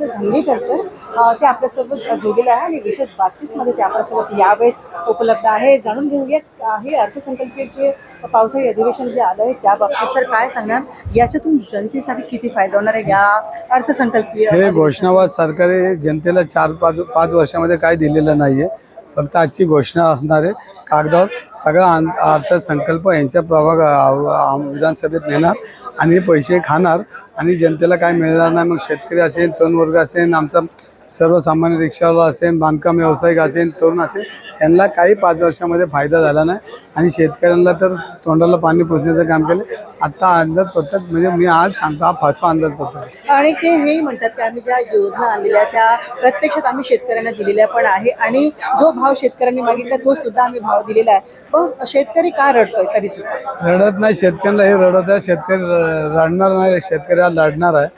Rajendra Dhangekar sir ते आपल्यासोबत जोडलेले आहे आणि विशेष बातचीतमध्ये ते आपल्यासोबत यावेळेस उपलब्ध आहे. जाणून घेऊया हे अर्थसंकल्पीय जे पावसाळी अधिवेशन जे आलं आहे त्या बाबतीत सर काय सांगणार? याच्यातून जनतेसाठी किती फायदा होणार आहे या अर्थसंकल्पीय हे घोषणाबाद सरकारी जनतेला चार पाच पाच वर्षामध्ये काय दिलेलं नाहीये. फक्त आजची घोषणा असणार आहे. कागदावर सगळा अर्थसंकल्प यांच्या प्रभाग विधानसभेत नेणार आणि पैसे खाणार. आणि जनतेला काय मिळणार नाही मग शेतकरी असेल तरुण वर्ग असेल आमचा सर्वसामान्य रिक्षावाला असेल बांधकाम व्यावसायिक असेल तरुण असेल यांना काही पाच वर्षामध्ये फायदा झाला नाही. आणि शेतकऱ्यांना तर तोंडाला पाणी पुसण्याचं काम केलं. आता अंदाजपत्रक म्हणजे मी आज सांगतो हा फासवा अंदाजपत्रक. आणि ते हेही म्हणतात की आम्ही ज्या योजना आणलेल्या त्या प्रत्यक्षात आम्ही शेतकऱ्यांना दिलेल्या पण आहे. आणि जो भाव शेतकऱ्यांनी मागितला तो सुद्धा आम्ही भाव दिलेला आहे. पण शेतकरी का रडतोय तरी सुद्धा? रडत नाही शेतकऱ्यांना हे रडत आहे. शेतकरी रडणार नाही शेतकरी हा लढणार आहे.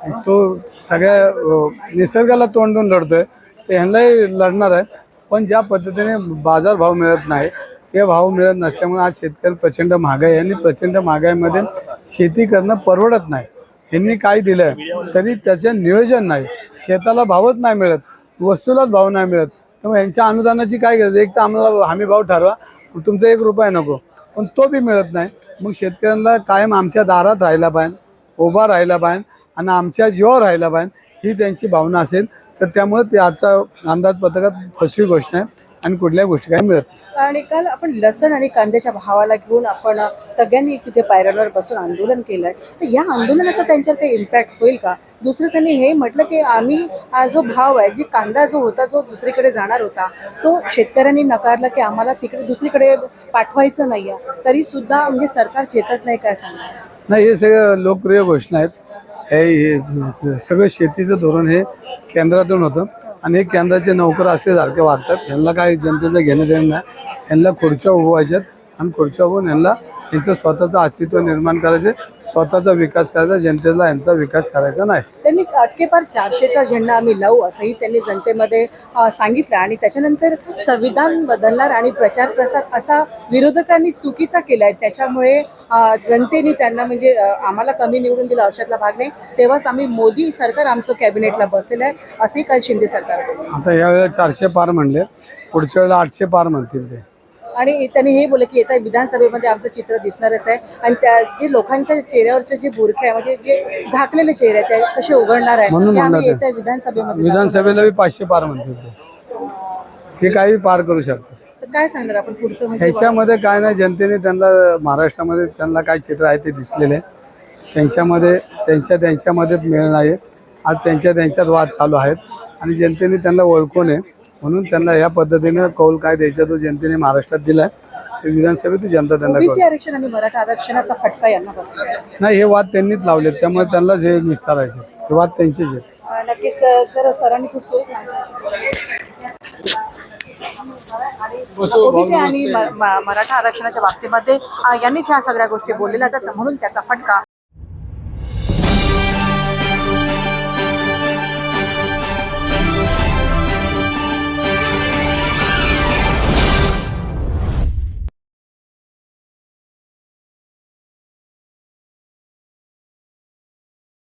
तो सगळ्या निसर्गाला तोंड देऊन लढतोय. तर ह्यांनाही लढणार आहे. पण ज्या पद्धतीने बाजार भाव मिळत नाही ते भाव मिळत नसल्यामुळे आज शेतकरी प्रचंड महागाई आहे आणि प्रचंड महागाईमध्ये शेती करणं परवडत नाही. यांनी काय दिलं तरी त्याचं नियोजन नाही. शेताला भावच नाही मिळत वस्तूलाच भाव नाही मिळत. तर मग यांच्या अनुदानाची काय गरज आहे? एक तर आम्हाला हमी भाव ठरवा तुमचा एक रुपया नको. पण तो बी मिळत नाही. मग शेतकऱ्यांना कायम आमच्या दारात राहायला पाहिजे उभा राहायला पाहिजे. आणि आमच्या जीवावर राहायला पाहिजे ही त्यांची भावना असेल तर त्यामुळे ते आजचा अंदाजपत्रकात फसवी घोषणा आहे आणि कुठल्याही गोष्टी काही मिळत. आणि काल आपण लसण आणि कांद्याच्या भावाला घेऊन आपण सगळ्यांनी तिथे पायऱ्यांवर बसून आंदोलन केलंय. तर या आंदोलनाचा त्यांच्यावर काही इम्पॅक्ट होईल का? दुसरं त्यांनी हे म्हटलं की आम्ही जो भाव आहे जे कांदा जो होता जो दुसरीकडे जाणार होता तो शेतकऱ्यांनी नकारला की आम्हाला तिकडे दुसरीकडे पाठवायचं नाही आहे तरी सुद्धा म्हणजे सरकार चेतत नाही काय सांगणार? नाही हे सगळं लोकप्रिय घोषणा आहेत. हे हे सगळं शेतीचं धोरण हे केंद्रातून होतं. आणि हे केंद्राचे नोकर असल्यासारखे वागतात. यांना काही जनतेचं घेणं देणं नाही. यांना खुर्च्या उभवायच्यात आणि उभवून यांना यांचं स्वतःचं अस्तित्व निर्माण करायचे स्वतःचा विकास करायचा जनतेला यांचा विकास करायचा नाही. त्यांनी अटकेपार चारशेचा झेंडा आम्ही लावू असंही त्यांनी जनतेमध्ये सांगितलं. आणि त्याच्यानंतर संविधान बदलणार आणि प्रचार प्रसार असा विरोधकांनी चुकीचा केलाय. त्याच्यामुळे अ, जनतेने त्यांना म्हणजे आम्हाला कमी निवडून दिलं अशातला भाग नाही. तेव्हाच आम्ही मोदी सरकार आमचं कॅबिनेटला बसलेलं आहे असंही काल शिंदे सरकार. आता यावेळेला चारशे पार म्हणले पुढच्या वेळेला आठशे पार म्हणतील ते. आणि त्यांनी हे बोललं की येत्या विधानसभेमध्ये आमचं चित्र दिसणारच आहे. आणि त्या जे लोकांच्या चेहऱ्यावरचे जे बुरखे आहे म्हणजे जे झाकलेले चेहरे आहेत ते कसे उघडणार आहे? म्हणून ते आम्ही. येत्या विधानसभेमध्ये. विधानसभेला बी पाचशे पार म्हणतील ते. काही पार करू शकतात. तर काय सांगणार आपण पुढचं? म्हणजे ह्याच्यामध्ये काय नाही जनतेने त्यांना महाराष्ट्रामध्ये त्यांना काय चित्र आहे ते दिसलेले. आहे. त्यांच्यामध्ये त्यांच्या त्यांच्यामध्ये मेळ नाही आज त्यांच्या त्यांच्यात वाद चालू आहेत. आणि जनतेने त्यांना ओळखू नये. म्हणून त्यांना या पद्धतीने कौल काय द्यायचा तो जनतेने महाराष्ट्रात दिलाय ते विधानसभेत जनता त्यांना ओबीसी कळेल. आरक्षण आणि मराठा आरक्षणाचा फटका यांना बसला. नाही हे वाद त्यांनीच लावलेत त्यामुळे त्यांनाच हे निस्तारायचे हे वाद त्यांचेच आहेत नक्कीच अं, तर सरांनी खूप सोयी ओबीसी आणि मराठा आरक्षणाच्या बाबतीमध्ये यांनीच ह्या सगळ्या गोष्टी बोललेल्या आहेत म्हणून त्याचा फटका